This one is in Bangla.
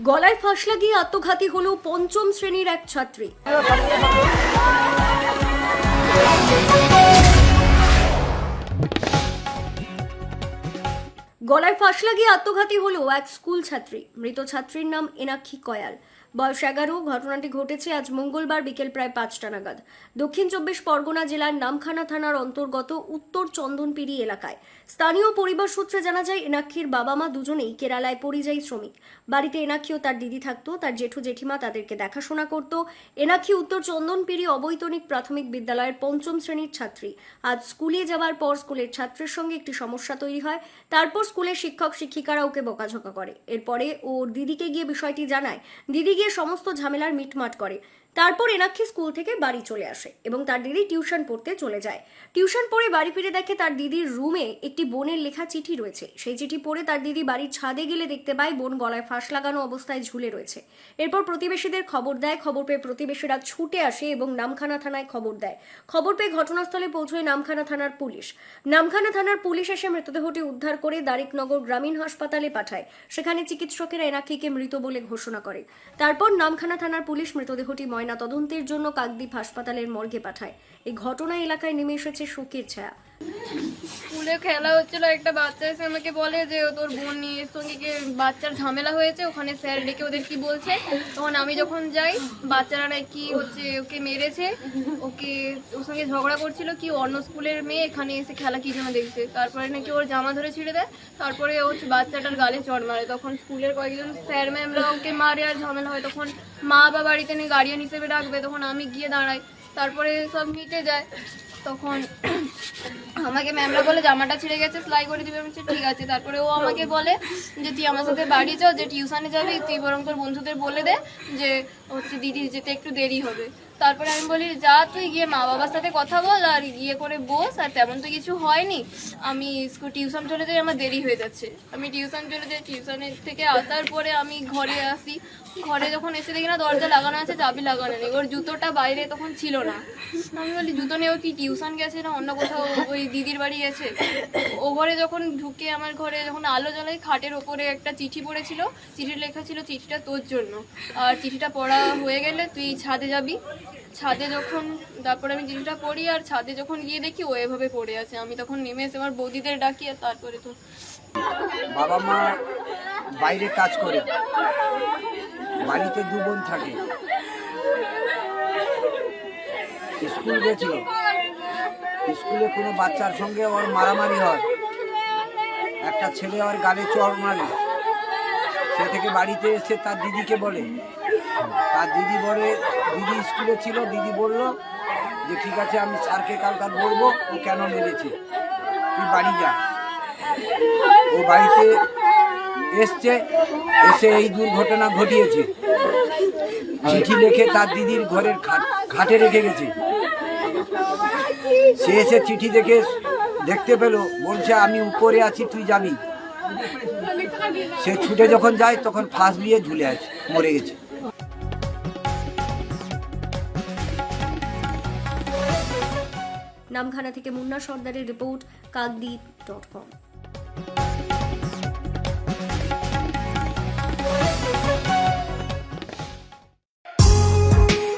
গলায় ফাঁস লাগিয়ে আত্মঘাতী হলো পঞ্চম শ্রেণির এক ছাত্রী। গলায় ফাঁস লাগিয়ে আত্মঘাতী হলো এক স্কুল ছাত্রী। মৃত ছাত্রীর নাম এনাক্ষী কয়াল। বয়স এগারো, ঘটনাটি ঘটেছে আজ মঙ্গলবার বিকেল প্রায় পাঁচটা নাগাদ। দক্ষিণ চব্বিশ পরগনা জেলার নামখানা থানার অন্তর্গত উত্তর চন্দনপিড়ি এলাকায়। স্থানীয় পরিবার সূত্রে জানা যায়, এনাক্ষীর বাবা মা দুজনেই কেরালায় পরিযায়ী শ্রমিক। বাড়িতে এনাক্ষী ও তার দিদি থাকতো, তার জেঠু জেঠিমা তাদেরকে দেখাশোনা করত। এনাক্ষী উত্তর চন্দনপিড়ি অবৈতনিক প্রাথমিক বিদ্যালয়ের পঞ্চম শ্রেণির ছাত্রী। আজ স্কুলে যাওয়ার পর স্কুলের ছাত্রের সঙ্গে একটি সমস্যা তৈরি হয়। তারপর স্কুলের শিক্ষক শিক্ষিকারা ওকে বকাঝকা করে। এরপরে ওর দিদিকে গিয়ে বিষয়টি জানায়। দিদি গিয়ে সমস্ত ঝামেলার মিটমাট করে। তারপর এনাক্ষী স্কুল থেকে বাড়ি চলে আসে এবং তার দিদি টিউশন পড়তে চলে যায়। টিউশন পড়ে বাড়ি ফিরে দেখে তার দিদির রুমে একটি বোনের লেখা চিঠি রয়েছে। সেই চিঠি পড়ে তার দিদি বাড়ির ছাদে গেলে দেখতে পায় বোন গলায় ফাঁস লাগানো অবস্থায় ঝুলে রয়েছে। এরপর প্রতিবেশীদের খবর দেয়, খবর পেয়ে প্রতিবেশীরা ছুটে আসে এবং নামখানা থানায় খবর দেয়। খবর পেয়ে ঘটনাস্থলে পৌঁছয় নামখানা থানার পুলিশ। নামখানা থানার পুলিশ এসে মৃতদেহটি উদ্ধার করে দারিকনগর গ্রামীণ হাসপাতালে পাঠায়। সেখানে চিকিৎসকেরা এনাক্ষীকে মৃত বলে ঘোষণা করে। তারপর নামখানা থানার পুলিশ মৃতদেহটি ময়না তদন্তের জন্য কাকদ্বীপ হাসপাতালের মর্গে পাঠায়। এই ঘটনা এলাকায় নেমে এসেছে শোকের ছায়া। স্কুলে খেলা হচ্ছিল, একটা বাচ্চা এসে আমাকে বলে যে তোর বোন নিয়ে সঙ্গে কি বাচ্চার ঝামেলা হয়েছে, ওখানে স্যার ডেকে ওদের কি বলছে? তখন আমি যখন যাই, বাচ্চারা নাকি হচ্ছে ওকে মেরেছে, ওকে ওর সঙ্গে ঝগড়া করছিল কি, অন্য স্কুলের মেয়ে এখানে এসে খেলা কি জন্য দেখছে। তারপরে নাকি ওর জামা ধরে ছিঁড়ে দেয়, তারপরে ও বাচ্চাটার গালে চড় মারে। তখন স্কুলের কয়েকজন স্যার ম্যামরা ওকে মারে আর ঝামেলা হয়। তখন মা বা বাড়িতে নিয়ে গার্ডিয়ান হিসেবে ডাকবে, তখন আমি গিয়ে দাঁড়াই। তারপরে সব মিটে যায়। তখন আমাকে ম্যামরা বলে, জামাটা ছিঁড়ে গেছে, সেলাই করে দিবে। আমি ঠিক আছে। তারপরে ও আমাকে বলে যে, তুই আমার সাথে বাড়ি যাও, যে টিউশনে যাবি, তুই বরং তোর বন্ধুদের বলে দে যে, হচ্ছে দিদি যেতে একটু দেরি হবে। তারপরে আমি বলি, যা তুই গিয়ে মা বাবার সাথে কথা বল আর গিয়ে করে বস, আর তেমন তো কিছু হয়নি। আমি স্কুল টিউশন চলে যাই, আমার দেরি হয়ে যাচ্ছে। আমি টিউশন চলে যাই, টিউশনের থেকে আসার পরে আমি ঘরে আসি। ঘরে যখন এসে দেখি না দরজা লাগানো আছে, চাবি লাগানো নেই। ওর জুতোটা বাইরে তখন ছিল না। আমি বলি, জুতো নিয়ে ও কি টিউশন গেছে না অন্য কোথাও? ওই দিদির বাড়ি গেছে? ও ঘরে যখন ঢুকে আমার ঘরে, যখন আলো জ্বলাই খাটের ওপরে একটা চিঠি পড়েছিল। চিঠি লেখা ছিল, চিঠিটা তোর জন্য। আর চিঠিটা পড়া হয়ে গেলে তুই ছাদে যাবি। ছাদে যখন, তারপরে আমি জিনিসটা পড়ি আর ছাদে যখন গিয়ে দেখি ও এভাবে পড়ে আছে। আমি তখন নেমে এসে আমার বৌদিদের ডাকি আর তারপরে তো বাবা মা বাইরে কাজ করে। বাড়িতে দু বোন থাকে। স্কুল গেছিল। স্কুলে কোনো বাচ্চার সঙ্গে ওর মারামারি হয়। একটা ছেলে ওর গালে চড় মারে। সে থেকে বাড়িতে এসে তার দিদিকে বলে তার দিদি বলে, দিদি স্কুলে ছিল, দিদি বলল যে, ঠিক আছে, আমি স্যারকে কালকার বলব ও কেন মেরেছে। তুই বাড়ি যা। ও বাড়িতে এসছে, এসে এই দুর্ঘটনা ঘটিয়েছে। চিঠি লিখে তার দিদির ঘরের খাট- রেখে গেছে। সে এসে চিঠি দেখে, দেখতে পেল, বলছে, আমি উপরে আছি, তুই যাবি। সে ছুটে যখন যায়, তখন ফাঁস দিয়ে ঝুলে আছে, মরে গেছে। নামখানা থেকে মুন্না সর্দারের রিপোর্ট কাকদ্বীপ ডট কম